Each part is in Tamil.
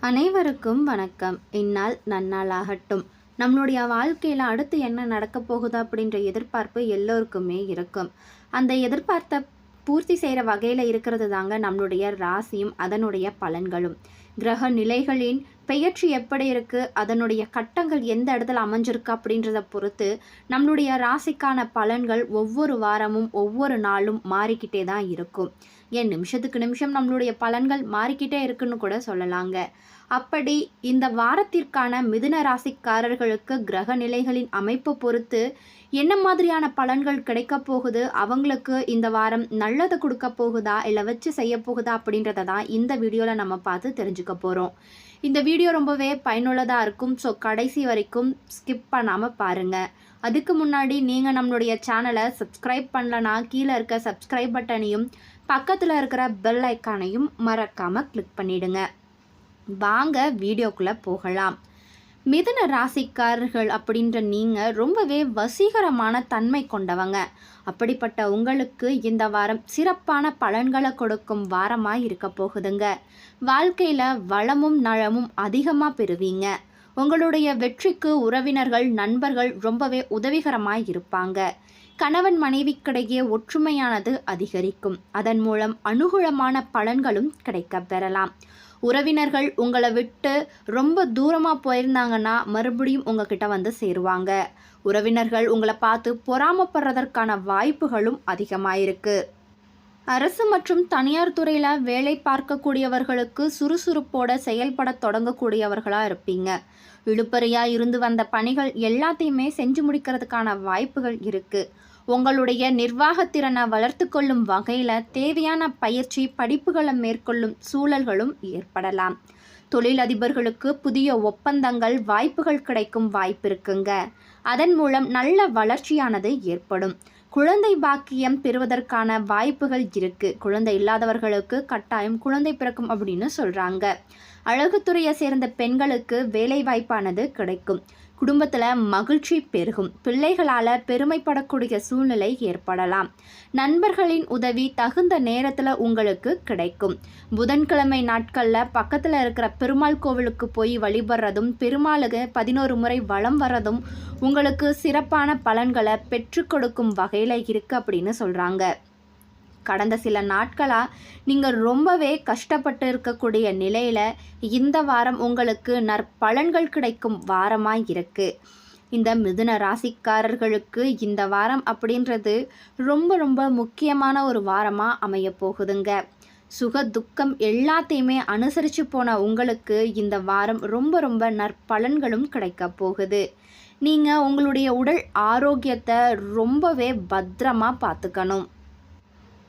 அனைவருக்கும் வணக்கம். இந்நாள் நன்னாளாகட்டும். நம்மளுடைய வாழ்க்கையில் அடுத்து என்ன நடக்க போகுது அப்படின்ற எதிர்பார்ப்பு எல்லோருக்குமே இருக்கும். அந்த எதிர்பார்த்த பூர்த்தி செய்கிற வகையில் இருக்கிறது தாங்க நம்மளுடைய ராசியும் அதனுடைய பலன்களும். கிரக நிலைகளின் பெயர்ச்சி எப்படி இருக்குது அதனுடைய கட்டங்கள் எந்த இடத்துல அமைஞ்சிருக்கு அப்படின்றத பொறுத்து நம்மளுடைய ராசிக்கான பலன்கள் ஒவ்வொரு வாரமும் ஒவ்வொரு நாளும் மாறிக்கிட்டே தான் இருக்கும். ஏன்? நிமிஷத்துக்கு நிமிஷம் நம்மளுடைய பலன்கள் மாறிக்கிட்டே இருக்குன்னு கூட சொல்லலாங்க. அப்படி இந்த வாரத்திற்கான மிதுன ராசிக்காரர்களுக்கு கிரக நிலைகளின் அமைப்பு பொறுத்து என்ன மாதிரியான பலன்கள் கிடைக்க போகுது? அவங்களுக்கு இந்த வாரம் நல்லதை கொடுக்க போகுதா? இல்லை வச்சு செய்ய போகுதா? அப்படின்றத தான் இந்த வீடியோவில் நம்ம பார்த்து தெரிஞ்சுக்க போகிறோம் இந்த வீடியோ ரொம்பவே பயனுள்ளதாக இருக்கும். ஸோ கடைசி வரைக்கும் ஸ்கிப் பண்ணாமல் பாருங்கள் அதுக்கு முன்னாடி நீங்கள் நம்மளுடைய சேனலை சப்ஸ்கிரைப் பண்ணலனா கீழே இருக்க சப்ஸ்கிரைப் பட்டனையும் பக்கத்தில் இருக்கிற பெல் ஐக்கானையும் மறக்காமல் கிளிக் பண்ணிவிடுங்க வாங்க வீடியோக்குள்ளே போகலாம். மிதுன ராசிக்காரர்கள் அப்படின்ற நீங்கள் ரொம்பவே வசீகரமான தன்மை கொண்டவங்க. அப்படிப்பட்ட உங்களுக்கு இந்த வாரம் சிறப்பான பலன்களை கொடுக்கும் வாரமாக இருக்க போகுதுங்க. வாழ்க்கையில் வளமும் நலமும் அதிகமாக பெறுவீங்க. உங்களுடைய வெற்றிக்கு உறவினர்கள் நண்பர்கள் ரொம்பவே உதவிகரமாக இருப்பாங்க. கணவன் மனைவிக்கிடையே ஒற்றுமையானது அதிகரிக்கும். அதன் மூலம் அனுகூலமான பலன்களும் கிடைக்க பெறலாம். உறவினர்கள் உங்களை விட்டு ரொம்ப தூரமாக போயிருந்தாங்கன்னா மறுபடியும் உங்ககிட்ட வந்து சேருவாங்க. உறவினர்கள் உங்களை பார்த்து பொறாமப்படுறதற்கான வாய்ப்புகளும் அதிகமாயிருக்கு. அரசு மற்றும் தனியார் துறையில் வேலை பார்க்கக்கூடியவர்களுக்கு சுறுசுறுப்போட செயல்பட தொடங்கக்கூடியவர்களாக இருப்பீங்க. இழுப்பறையாக இருந்து வந்த பணிகள் எல்லாத்தையுமே செஞ்சு முடிக்கிறதுக்கான வாய்ப்புகள் இருக்குது உங்களுடைய நிர்வாகத்திறனை வளர்த்து கொள்ளும் வகையில் தேவையான பயிற்சி படிப்புகளை மேற்கொள்ளும் சூழல்களும் ஏற்படலாம். தொழிலதிபர்களுக்கு புதிய ஒப்பந்தங்கள் வாய்ப்புகள் கிடைக்கும் வாய்ப்பு இருக்குங்க. அதன் மூலம் நல்ல வளர்ச்சியானது ஏற்படும். குழந்தை பாக்கியம் பெறுவதற்கான வாய்ப்புகள் இருக்குது குழந்தை இல்லாதவர்களுக்கு கட்டாயம் குழந்தை பிறக்கும் அப்படின்னு சொல்கிறாங்க அழகுத்துறையை சேர்ந்த பெண்களுக்கு வேலைவாய்ப்பானது கிடைக்கும். குடும்பத்தில் மகிழ்ச்சி பெருகும். பிள்ளைகளால் பெருமைப்படக்கூடிய சூழ்நிலை ஏற்படலாம். நண்பர்களின் உதவி தகுந்த நேரத்தில் உங்களுக்கு கிடைக்கும். புதன்கிழமை நாட்களில் பக்கத்தில் இருக்கிற பெருமாள் கோவிலுக்கு போய் வழிபடுறதும் பெருமாளுக்கு பதினோரு முறை வளம் வர்றதும் உங்களுக்கு சிறப்பான பலன்களை பெற்றுக் கொடுக்கும் வகையில் இருக்குது அப்படின்னு சொல்கிறாங்க கடந்த சில நாட்களாக நீங்கள் ரொம்பவே கஷ்டப்பட்டு இருக்கக்கூடிய நிலையில் இந்த வாரம் உங்களுக்கு நற்பலன்கள் கிடைக்கும் வாரமாக இருக்குது இந்த மிதுன ராசிக்காரர்களுக்கு இந்த வாரம் அப்படின்றது ரொம்ப ரொம்ப முக்கியமான ஒரு வாரமாக அமைய போகுதுங்க. சுக துக்கம் எல்லாத்தையுமே அனுசரித்து போன உங்களுக்கு இந்த வாரம் ரொம்ப ரொம்ப நற்பலன்களும் கிடைக்க போகுது. நீங்கள் உங்களுடைய உடல் ஆரோக்கியத்தை ரொம்பவே பத்திரமாக பார்த்துக்கணும்.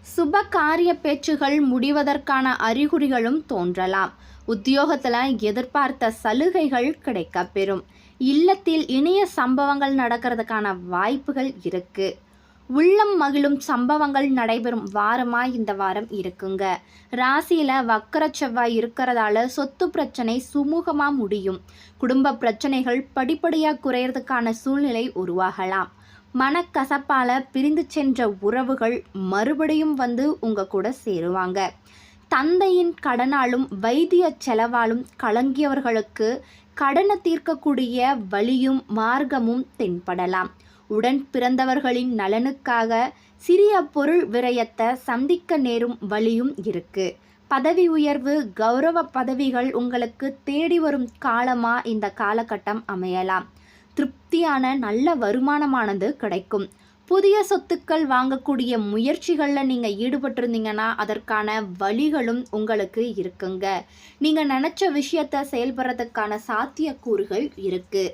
சுப காரிய பேச்சுகள் முடிவதற்கான அறிகுறிகளும் தோன்றலாம். உத்தியோகத்தில் எதிர்பார்த்த சலுகைகள் கிடைக்கப்பெறும். இல்லத்தில் இணைய சம்பவங்கள் நடக்கிறதுக்கான வாய்ப்புகள் இருக்கு. உள்ளம் மகிழும் சம்பவங்கள் நடைபெறும் வாரமாக இந்த வாரம் இருக்குங்க. ராசியில் வக்கர செவ்வாய் இருக்கிறதால சொத்து பிரச்சனை சுமூகமாக முடியும். குடும்ப பிரச்சனைகள் படிப்படியாக குறையிறதுக்கான சூழ்நிலை உருவாகலாம். மனக்கசப்பால் பிரிந்து சென்ற உறவுகள் மறுபடியும் வந்து உங்கள் கூட சேருவாங்க. தந்தையின் கடனாலும் வைத்திய செலவாலும் கலங்கியவர்களுக்கு கடனை தீர்க்கக்கூடிய வழியும் மார்க்கமும் தென்படலாம். உடன் பிறந்தவர்களின் நலனுக்காக சிறிய பொருள் விரயத்தை சந்திக்க நேரும் வழியும் இருக்கு. பதவி உயர்வு கௌரவ பதவிகள் உங்களுக்கு தேடி வரும் காலமாக இந்த காலகட்டம் அமையலாம். திருப்தியான நல்ல வருமானமானது கிடைக்கும். புதிய சொத்துக்கள் வாங்கக்கூடிய முயற்சிகளில் நீங்கள் ஈடுபட்டிருந்தீங்கன்னா அதற்கான வழிகளும் உங்களுக்கு இருக்குங்க. நீங்கள் நினச்ச விஷயத்தை செயல்படுறதுக்கான சாத்தியக்கூறுகள் இருக்குது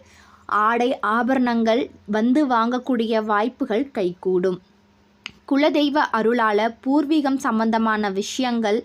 ஆடை ஆபரணங்கள் வந்து வாங்கக்கூடிய வாய்ப்புகள் கைகூடும். குலதெய்வ அருளால் பூர்வீகம் சம்பந்தமான விஷயங்கள்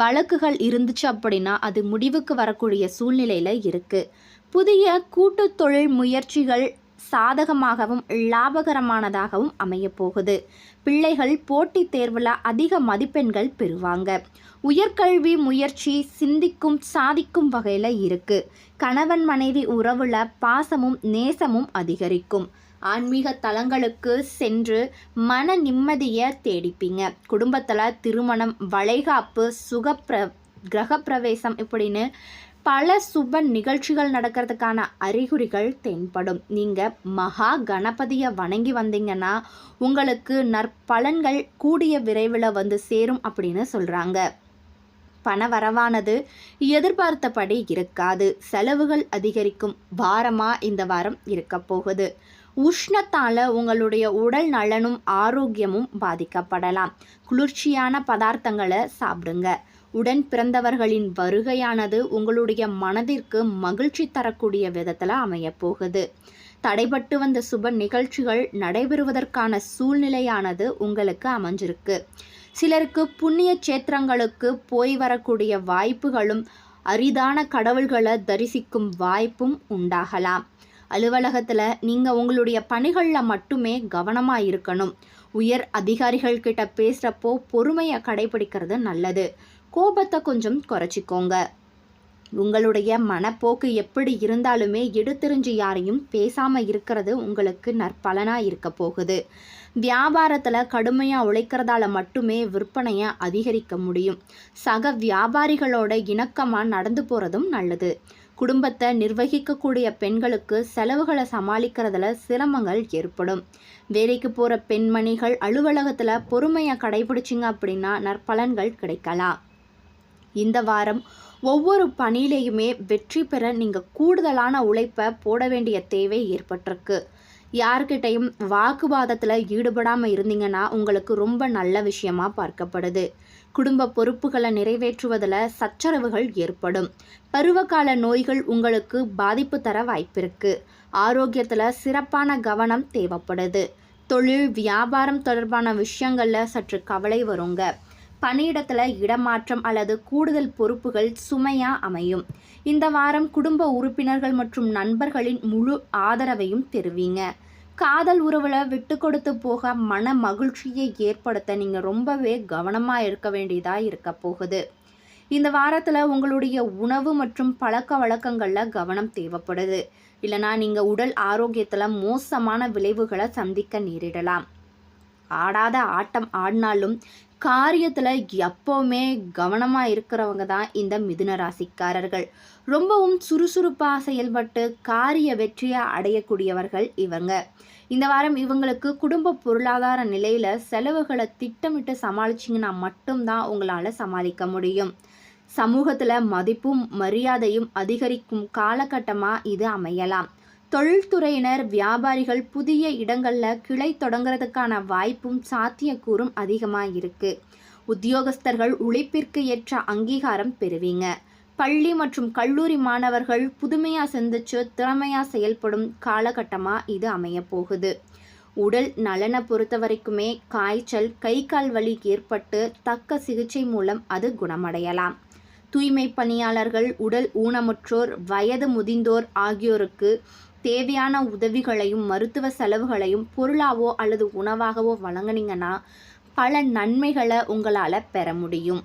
வழக்குகள் இருந்துச்சு அப்படின்னா அது முடிவுக்கு வரக்கூடிய சூழ்நிலையில் இருக்குது புதிய கூட்டு தொழில் முயற்சிகள் சாதகமாகவும் லாபகரமானதாகவும் அமையப்போகுது. பிள்ளைகள் போட்டித் தேர்வில் அதிக மதிப்பெண்கள் பெறுவாங்க. உயர்கல்வி முயற்சி சிந்திக்கும் சாதிக்கும் வகையில் இருக்குது கணவன் மனைவி உறவில் பாசமும் நேசமும் அதிகரிக்கும். ஆன்மீக தலங்களுக்கு சென்று மன நிம்மதியை தேடிப்பீங்க. குடும்பத்தில் திருமணம் வளைகாப்பு சுகப்பிர கிரகப்பிரவேசம் இப்படின்னு பல சுப நிகழ்ச்சிகள் நடக்கிறதுக்கான அறிகுறிகள் தென்படும். நீங்கள் மகா கணபதியை வணங்கி வந்தீங்கன்னா உங்களுக்கு நற்பலன்கள் கூடிய விரைவில் வந்து சேரும் அப்படின்னு சொல்கிறாங்க பண வரவானது எதிர்பார்த்தபடி இருக்காது. செலவுகள் அதிகரிக்கும் வாரமாக இந்த வாரம் இருக்க போகுது. உஷ்ணத்தால் உங்களுடைய உடல் நலனும் ஆரோக்கியமும் பாதிக்கப்படலாம். குளிர்ச்சியான பதார்த்தங்களை சாப்பிடுங்க. உடன் பிறந்தவர்களின் வருகையானது உங்களுடைய மனதிற்கு மகிழ்ச்சி தரக்கூடிய விதத்தில் அமையப்போகுது. தடைபட்டு வந்த சுப நிகழ்ச்சிகள் நடைபெறுவதற்கான சூழ்நிலையானது உங்களுக்கு அமைஞ்சிருக்கு. சிலருக்கு புண்ணிய சேத்திரங்களுக்கு போய் வரக்கூடிய வாய்ப்புகளும் அரிதான கடவுள்களை தரிசிக்கும் வாய்ப்பும் உண்டாகலாம். அலுவலகத்தில் நீங்கள் உங்களுடைய பணிகளில் மட்டுமே கவனமாக இருக்கணும். உயர் அதிகாரிகள் கிட்ட பேசுகிறப்போ பொறுமையை கடைபிடிக்கிறது நல்லது. கோபத்தை கொஞ்சம் குறைச்சிக்கோங்க. உங்களுடைய மனப்போக்கு எப்படி இருந்தாலுமே எடுத்தெறிஞ்சு யாரையும் பேசாமல் இருக்கிறது உங்களுக்கு நற்பலனாக இருக்க போகுது. வியாபாரத்தில் கடுமையாக உழைக்கிறதால மட்டுமே விற்பனையை அதிகரிக்க முடியும். சக வியாபாரிகளோட இணக்கமாக நடந்து போகிறதும் நல்லது. குடும்பத்தை நிர்வகிக்கக்கூடிய பெண்களுக்கு செலவுகளை சமாளிக்கிறதுல சிரமங்கள் ஏற்படும். வேலைக்கு போகிற பெண்மணிகள் அலுவலகத்தில் பொறுமையை கடைபிடிச்சிங்க அப்படின்னா நற்பலன்கள் கிடைக்கலாம். இந்த வாரம் ஒவ்வொரு பணியிலையுமே வெற்றி பெற நீங்கள் கூடுதலான உழைப்பை போட வேண்டிய தேவை ஏற்பட்டிருக்கு. யார்கிட்டையும் வாக்குவாதத்தில் ஈடுபடாமல் இருந்தீங்கன்னா உங்களுக்கு ரொம்ப நல்ல விஷயமா பார்க்கப்படுது. குடும்ப பொறுப்புகளை நிறைவேற்றுவதில் சச்சரவுகள் ஏற்படும். பருவகால நோய்கள் உங்களுக்கு பாதிப்பு தர வாய்ப்பிருக்கு. ஆரோக்கியத்தில் சிறப்பான கவனம் தேவைப்படுது. தொழில் வியாபாரம் தொடர்பான விஷயங்களில் சற்று கவலை வருங்க. பணியிடத்தில் இடமாற்றம் அல்லது கூடுதல் பொறுப்புகள் சுமையாக அமையும். இந்த வாரம் குடும்ப உறுப்பினர்கள் மற்றும் நண்பர்களின் முழு ஆதரவையும் தெருவீங்க. காதல் உறவில் விட்டு கொடுத்து போக மன மகிழ்ச்சியை ஏற்படுத்த நீங்கள் ரொம்பவே கவனமாக இருக்க வேண்டியதாக இருக்க போகுது. இந்த வாரத்தில் உங்களுடைய உணவு மற்றும் பழக்க வழக்கங்களில் கவனம் தேவைப்படுது. இல்லைனா நீங்கள் உடல் ஆரோக்கியத்தில் மோசமான விளைவுகளை சந்திக்க நேரிடலாம். ஆடாத ஆட்டம் ஆடினாலும் காரியத்தில் எப்போவுமே கவனமாக இருக்கிறவங்க தான் இந்த மிதுன ராசிக்காரர்கள். ரொம்பவும் சுறுசுறுப்பாக செயல்பட்டு காரிய வெற்றியை அடையக்கூடியவர்கள் இவங்க. இந்த வாரம் இவங்களுக்கு குடும்ப பொருளாதார நிலையில் செலவுகளை திட்டமிட்டு சமாளிச்சிங்கன்னா மட்டும்தான் உங்களால் சமாளிக்க முடியும். சமூகத்தில் மதிப்பும் மரியாதையும் அதிகரிக்கும் காலகட்டமாக இது அமையலாம். தொழில்துறையினர் வியாபாரிகள் புதிய இடங்களில் கிளை தொடங்குறதுக்கான வாய்ப்பும் சாத்தியக்கூறும் அதிகமாக இருக்குது உத்தியோகஸ்தர்கள் உழைப்பிற்கு ஏற்ற அங்கீகாரம் பெறுவீங்க. பள்ளி மற்றும் கல்லூரி மாணவர்கள் புதுமையாக சிந்திச்சு திறமையாக செயல்படும் காலகட்டமாக இது அமைய போகுது உடல் நலனை பொறுத்த வரைக்குமே காய்ச்சல் கை கால் வலி ஏற்பட்டு தக்க சிகிச்சை மூலம் அது குணமடையலாம். தூய்மை பணியாளர்கள் உடல் ஊனமுற்றோர் வயது முதிந்தோர் ஆகியோருக்கு தேவையான உதவிகளையும் மருத்துவ செலவுகளையும் பொருளாவோ அல்லது உணவாகவோ வழங்கினீங்கன்னா பல நன்மைகளை உங்களால் பெற முடியும்.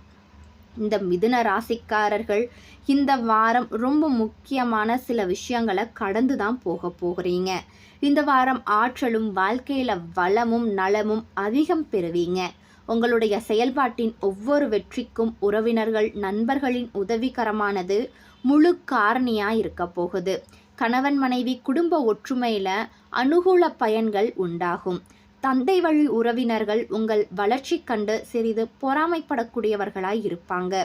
இந்த மிதுன ராசிக்காரர்கள் இந்த வாரம் ரொம்ப முக்கியமான சில விஷயங்களை கடந்து தான் போக போகிறீங்க. இந்த வாரம் ஆற்றலும் வாழ்க்கையில் வளமும் நலமும் அதிகம் பெறுவீங்க. உங்களுடைய செயல்பாட்டின் ஒவ்வொரு வெற்றிக்கும் உறவினர்கள் நண்பர்களின் உதவிகரமானது முழு காரணியாக இருக்க போகுது. கணவன் மனைவி குடும்ப ஒற்றுமையில் அனுகூல பயன்கள் உண்டாகும். தந்தை வழி உறவினர்கள் உங்கள் வளர்ச்சி கண்டு சிறிது பொறாமைப்படக்கூடியவர்களாய் இருப்பாங்க.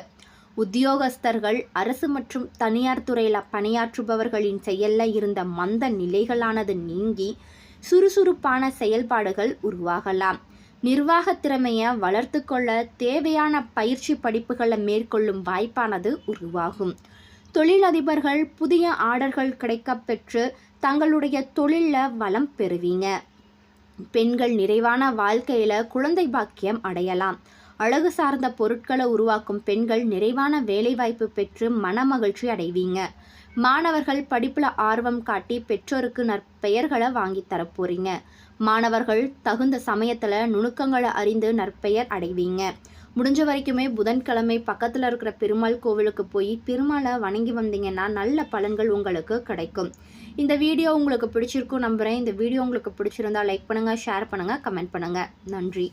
உத்தியோகஸ்தர்கள் அரசு மற்றும் தனியார் துறையில் பணியாற்றுபவர்களின் செயலில் இருந்த மந்த நிலைகளானது நீங்கி சுறுசுறுப்பான செயல்பாடுகள் உருவாகலாம். நிர்வாக திறமையை வளர்த்து கொள்ள தேவையான பயிற்சி படிப்புகளை மேற்கொள்ளும் வாய்ப்பானது உருவாகும். தொழிலதிபர்கள் புதிய ஆர்டர்கள் கிடைக்கப்பெற்று தங்களுடைய தொழிலில் வளம் பெறுவீங்க. பெண்கள் நிறைவான வாழ்க்கையில் குழந்தை பாக்கியம் அடையலாம். அழகு சார்ந்த பொருட்களை உருவாக்கும் பெண்கள் நிறைவான வேலைவாய்ப்பு பெற்று மனமகிழ்ச்சி அடைவீங்க. மாணவர்கள் படிப்பில் ஆர்வம் காட்டி பெற்றோருக்கு நற்பெயர்களை வாங்கி தரப்போறீங்க. மாணவர்கள் தகுந்த சமயத்தில் நுணுக்கங்களை அறிந்து நற்பெயர் அடைவீங்க. முடிஞ்ச வரைக்குமே புதன்கிழமை பக்கத்தில் இருக்கிற பெருமாள் கோவிலுக்கு போய் பெருமாளை வணங்கி வந்தீங்கன்னா நல்ல பலன்கள் உங்களுக்கு கிடைக்கும். இந்த வீடியோ உங்களுக்கு பிடிச்சிருக்கும் நம்புகிறேன் இந்த வீடியோ உங்களுக்கு பிடிச்சிருந்தா லைக் பண்ணுங்கள் ஷேர் பண்ணுங்கள் கமெண்ட் பண்ணுங்கள் நன்றி.